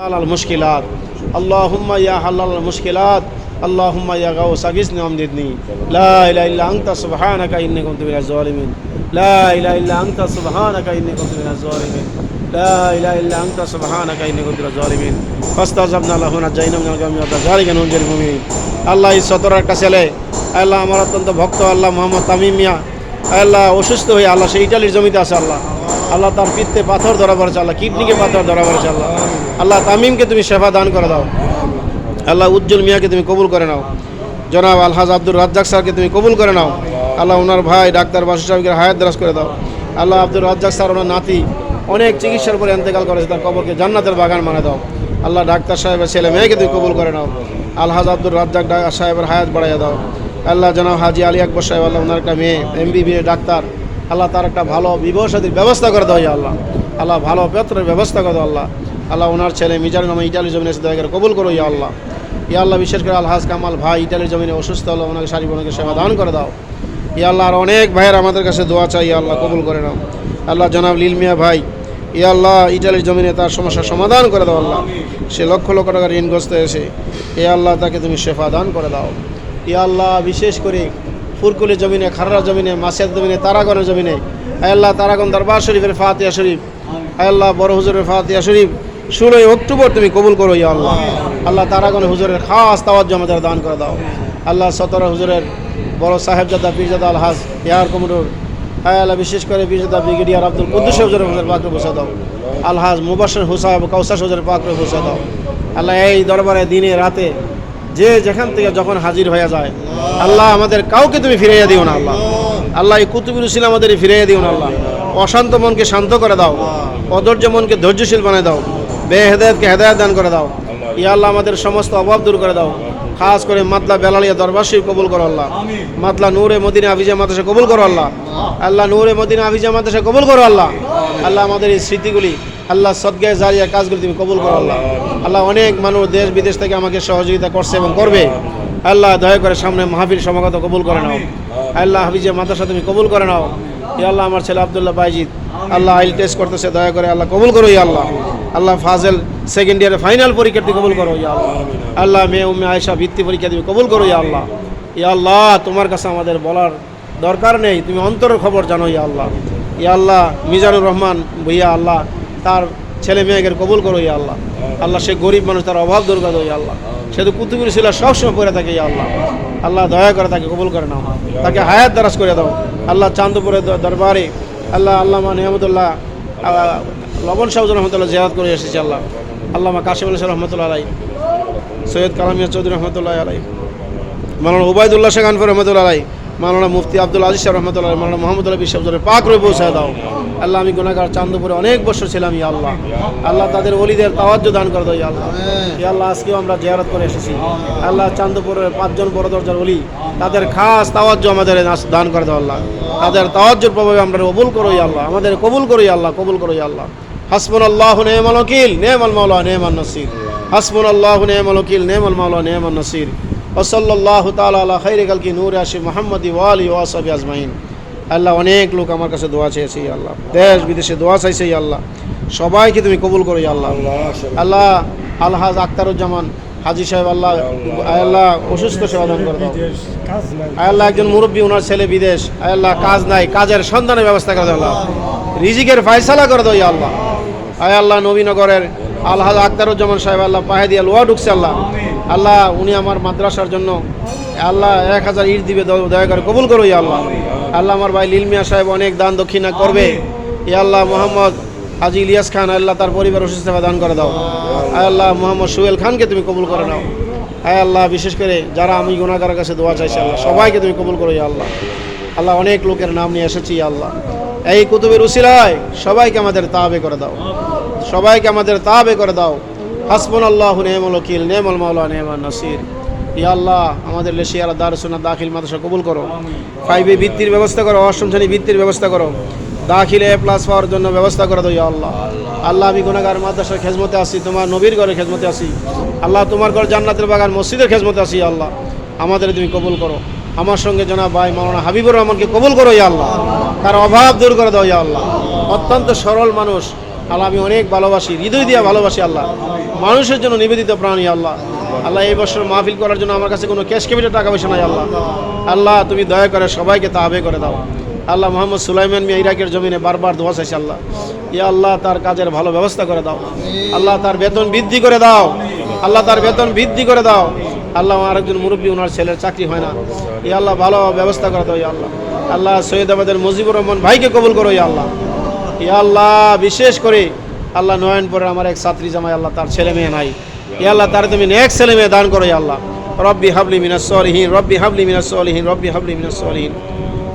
আল মুশকিলাত। আল্লাহুম্মা ইয়া হাল্লাল মুশকিলাত, আল্লাহুম্মা ইয়া গাউস আগিসনি আমদিদনি লা ইলাহা ইল্লা আনতা, সুবহানাকা ইন্নী কুনতু মিনাজ লা ইলাহা ইল্লা আনতা, সুবহানাকা ইন্নী কুনতু মিনাজ জালিমিন লা ইলাহা ইল্লা আল্লাহ এই সতরার আল্লাহ আমার অত্যন্ত ভক্ত, আল্লাহ মোহাম্মদ তামিম মিয়া আল্লাহ অসুস্থ হয়ে আল্লাহ সেই ইটালির জমিতে আছে আল্লাহ। আল্লাহ তার পিত্তে পাথর ধরা পড়েছে, আল্লাহ কিডনিকে পাথর ধরা পড়েছে, আল্লাহ। আল্লাহ তামিমকে তুমি সেবা দান করে দাও। আল্লাহ উজ্জ্বল মিয়াকে তুমি কবুল করে নাও। জনাব আলহাজ আব্দুর রাজ্জাক স্যারকে তুমি কবুল করে নাও। আল্লাহ ওনার ভাই ডাক্তার বাসু সাহেবকে হায়াত দারাজ করে দাও। আল্লাহ আব্দুর রাজ্জাক স্যার, ওনার নাতি অনেক চিকিৎসার পরে এন্তেকাল করেছে, তার কবরকে জান্নাতের বাগান মানে দাও। আল্লাহ ডাক্তার সাহেবের ছেলে মেয়েকে তুমি কবুল করে নাও। আলহাজ আব্দুর রাজ্জাক সাহেবের হায়াত বাড়াইয়া দাও। আল্লাহ জনাব হাজি আলী আকবর সাহেব, আল্লাহ ওনার একটা মেয়ে এমবিবিএ ডাক্তার। আল্লাহ তার একটা ভালো বিবাহ সাথীর ব্যবস্থা করে দেওয়া আল্লাহ। আল্লাহ ভালো পেত্রের ব্যবস্থা করে আল্লাহ। আল্লাহ ওনার ছেলে মিজার নামে ইটালি জমিনে এসে দয়া কবুল করো ইয়া আল্লাহ। ইয়া আল্লাহ বিশেষ করে আলহাজ কামাল ভাই ইটালির জমিনে অসুস্থ হলো ওনাকে সারি ওনাকে সেবা দান করে দাও। ইয়া আল্লাহ আর অনেক ভাইয়ের আমাদের কাছে দোয়া চাই, ইয়া আল্লাহ কবুল করে নাও। আল্লাহ জনাব লীল মিয়া ভাই, ইয়া আল্লাহ ইটালির জমিনে তার সমস্যার সমাধান করে দাও আল্লাহ। সে লক্ষ লক্ষ টাকা ঋণগ্রস্ত এসে এ আল্লাহ তাকে তুমি শেফা দান করে দাও। আল্লাহ, বিশেষ করে ফুরকুলি জমিনে, খাররা জমিনে, মাসিয়াদ জমিনে, তারাগণের জমিনে। আল্লাহ, তারাগণ দরবার শরীফের ফাতিয়া শরীফ। আল্লাহ, বড় হুজুরের ফাতিয়া শরীফ। ষোলোই অক্টোবর তুমি কবুল করো ইয়া আল্লাহ। আল্লাহ, তারাগণ হুজুরের খাস তাওয়াজ্য আমাদের দান করে দাও। আল্লাহ, সতর হুজুরের বড় সাহেবজাদা পীরজাদা আলহাজ ইয়ার কমরুর আল্লাহ, বিশেষ করে পীরজাদা ব্রিগেডিয়ার আব্দুল কুদ্দুস হুজুরের হুজুর পাকরে বসে দাও। আলহাজ মুবাসর হুসাব কৌসাস হুজুরের পাকরে বসে দাও। আল্লাহ, এই দরবারে দিনে, রাতে যে যেখান থেকে যখন হাজির হয়ে যায়, আল্লাহ আমাদের কাউকে তুমি ফিরাইয়া দিও না, আল্লাহ। আল্লাহ এই কুতুবুল ছিল আমাদের ফিরাইয়া দিও না, আল্লাহ। অশান্ত মনকে শান্ত করে দাও, অধৈর্য মনকে ধৈর্যশীল বানিয়ে দাও, বেহেদায়তকে হেদায়ত দান করে দাও। ইয়া আল্লাহ আমাদের সমস্ত অভাব দূর করে দাও। খাস করে মাতলা বেলালিয়া দরবার কবুল করো, আল্লাহ। মাতলা নূরে মদিনা আভিজা মাদ্রাসা কবুল করো, আল্লাহ। আল্লাহ নূরে মদিনা আভিজা মাদ্রাসা কবুল করো, আল্লাহ। আল্লাহ আমাদের এই স্মৃতিগুলি আল্লাহ সদ্গায় জারিয়া কাজগুলি তুমি কবুল করো আল্লাহ। আল্লাহ অনেক মানুষ দেশ বিদেশ থেকে আমাকে সহযোগিতা করছে এবং করবে। আল্লাহ দয়া করে সামনে মাহফিল সমাগত কবুল করে নাও। আল্লাহ হাফিজে মাদ্রাসা তুমি কবুল করে নাও। আল্লাহ আমার ছেলে আবদুল্লাহ বাইজিদ। আল্লাহ আইল টেস্ট করতেছে দয়া করে আল্লাহ কবুল করো ইয়া আল্লাহ। আল্লাহ ফাজেল সেকেন্ড ইয়ারের ফাইনাল পরীক্ষা তুমি কবুল করো ইয়া আল্লাহ। আল্লাহ মেয়ে উম্মে আয়সা ভিত্তি পরীক্ষা তুমি কবুল করো ইয়া আল্লাহ। ইয়া আল্লাহ তোমার কাছে আমাদের বলার দরকার নেই। তুমি অন্তরের খবর জানো ইয়া আল্লাহ। ইয়া আল্লাহ মিজানুর রহমান ভইয়া আল্লাহ তার ছেলে মেয়েকে কবুল করো ইয়া আল্লাহ। আল্লাহ সে গরিব মানুষ, তার অভাব দূর করো ইয়া আল্লাহ। সে তো কুতুবুল ছিল সবসময় পড়ে থাকে ইয়া আল্লাহ। আল্লাহ দয়া করে তাকে কবুল করে নাও। তাকে হায়াত দারাজ করে দাও। আল্লাহ চান্দপুরের দরবারে আল্লাহ আল্লামা নিয়ামতুল্লাহ লবণ সাহুজ রহমতুল্লাহ জিয়াদ করে এসেছে আল্লাহ। আল্লামা কাশিম আলী রহমতুল্লাহ আলাই সৈয়দ কালামিয়া চৌধুরী রহমতুল্লাহ আলাই মালানা উবায়দুল্লাহ শেখ আনফর রহমতুল্লাহ আলাই মালানা মুফতি আব্দুল আজিজ রহমতুল্লাহ মালানা মোহাম্মদুল্লাহ বিশ্বজরের পাক রয়ে পৌঁছায় দাও। আল্লাহ আমি গুণাগার চান্দপুরে অনেক বছর ছিলাম ইয়া আল্লাহ। আল্লাহ তাদের অলিদের তাওয়াজ্য দান করে দাও ইয়া আল্লাহ। ইয়া আল্লাহ আজকেও আমরা জিয়ারত করে এসেছি। আল্লাহ চান্দপুরের পাঁচজন বড় দরজার অলি তাদের খাস তাওয়াজ্য আমাদের দান করে দাও আল্লাহ। তাদের তাওয়াজ্যর প্রভাবে আমরা কবুল করো ইয়া আল্লাহ। আমাদের কবুল করো ইয়া আল্লাহ কবুল করো ইয়া আল্লাহ। হাসবুন আল্লাহ নেমাল ওকিল নেমাল মাওলা নেমান নসির। হাসবুন আল্লাহ নেমাল ওকিল নেমাল মাওলা নেমান নসির। ওসল্লাহ তালা আলা খৈরে কালকি নূর আসি মোহাম্মদ ওয়ালি ওয়াসাবি আজমাইন। আল্লাহ অনেক লোক আমার কাছে দোয়া চেয়েছে আল্লাহ। দেশ, বিদেশে দোয়া চাইছে আল্লাহ। সবাইকে তুমি কবুল করো আল্লাহ। আল্লাহ আলহাজ আখতারুজ্জামান হাজি সাহেব, আল্লাহ আল্লাহ, অসুস্থ সেবা দান করে দাও। আল্লাহ একজন মুরব্বী ওনার ছেলে বিদেশ। আল্লাহ, কাজ নাই, কাজের সন্ধানের ব্যবস্থা করে দাও, আল্লাহ। রিজিকের ফায়সালা করে দাও আল্লাহ। আয় আল্লাহ নবীনগরের আলহাজ আখতারুজ্জামান সাহেব, আল্লাহ পাহে দিয়া লোয়া ঢুকছে, আল্লাহ। আল্লাহ, উনি আমার মাদ্রাসার জন্য আল্লাহ এক হাজার ইট দিবে দয়া করে কবুল করো ইয়া আল্লাহ। আল্লাহ আমার ভাই লীল মিয়া সাহেব অনেক দান দক্ষিণা করবে। ইয়া আল্লাহ মোহাম্মদ হাজি ইলিয়াস খান আল্লাহ তার পরিবার অসুস্থ সেবা দান করে দাও। আয় আল্লাহ মোহাম্মদ সুহেল খানকে তুমি কবুল করে নাও। আয় আল্লাহ বিশেষ করে যারা আমি গুণাগারের কাছে দোয়া চাইছি আল্লাহ সবাইকে তুমি কবুল করো ইয়া আল্লাহ। আল্লাহ অনেক লোকের নাম নিয়ে এসেছি ইয়া আল্লাহ। এই কুতুবের উসিলায় সবাইকে আমাদের তাবে করে দাও। সবাইকে আমাদের তাবে করে দাও। হাসবুন আল্লাহ নেমল ওকিল নেমল মাওলা নেমান নাসির। আল্লাহ, আমাদের লেশিয়ারা দারসুনা দাখিল মাদ্রাসা কবুল করো। ফাইভে বৃত্তির ব্যবস্থা করো, অষ্টম শ্রেণি বৃত্তির ব্যবস্থা করো। দাখিলে এ প্লাস পাওয়ার জন্য ব্যবস্থা করে ইয়া আল্লাহ। আল্লাহ, আমি গুনাগার মাদ্রাসার খেজমতে আসি তোমার নবীর ঘরে খেজমতে আসি আল্লাহ, তোমার ঘর জান্নাতের বাগান, মসজিদের খেজমতে আসি আল্লাহ। আমাদের তুমি কবুল করো। আমার সঙ্গে জনাব ভাই মাওলানা হাবিবুর রহমানকে কবুল করো ইয়া আল্লাহ। তার অভাব দূর করে দাও ইয়া আল্লাহ। অত্যন্ত সরল মানুষ। আল্লাহ, আমি অনেক ভালোবাসি, হৃদয় দিয়ে ভালোবাসি আল্লাহ। মানুষের জন্য নিবেদিত প্রাণী আল্লাহ। আল্লাহ, এই বছর মাহফিল করার জন্য আমার কাছে কোনো ক্যাশ কেমিটের টাকা পয়সা নাই আল্লাহ। আল্লাহ, তুমি দয়া করে সবাইকে তাবে করে দাও। আল্লাহ, মোহাম্মদ সুলাইমান মিয়া ইরাকের জমিনে বারবার দোয়া চাইছে আল্লাহ। ইয়া আল্লাহ, তার কাজের ভালো ব্যবস্থা করে দাও। আল্লাহ, তার বেতন বৃদ্ধি করে দাও। আল্লাহ, তার বেতন বৃদ্ধি করে দাও। আল্লাহ, আমার একজন মুরব্বী, ওনার ছেলের চাকরি হয় না। ইয়া আল্লাহ, ভালো ব্যবস্থা করে দাও, ইয়া আল্লাহ। আল্লাহ সৈয়দাবাদের মুজিবুর রহমান ভাইকে কবুল করো, ইয়া আল্লাহ। আল্লাহ, বিশেষ করে আল্লাহ নয়নপুরের আমার এক ছাত্রী জামাই, আল্লাহ তার ছেলে মেয়ে নাই। আল্লাহ, তার তুমি নেক্সট ছেলে মেয়ে দান করো আল্লাহ। রব্বি হাবলি মিনাস সলিহিন, রব্বি হাবলি মিনাস সলিহিন, রব্বি হাবলি মিনাস সলিহিন।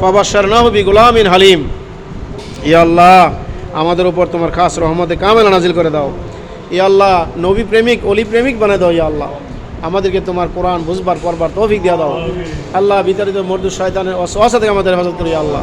ফাবাশশারনাহু বিগুলামিন হালিম। আল্লাহ, আমাদের উপর তোমার খাস রহমতে কামেলা নাজিল করে দাও। ইয়া আল্লাহ, নবী প্রেমিক, অলি প্রেমিক বানায় দাও আল্লাহ। আমাদেরকে তোমার কোরআন বুঝবার, পড়বার তৌফিক দিয়া দাও। আল্লাহ বিতাড়িত মর্দু শয়তানের অসহসা থেকে আমাদের হেফাজত করি আল্লাহ।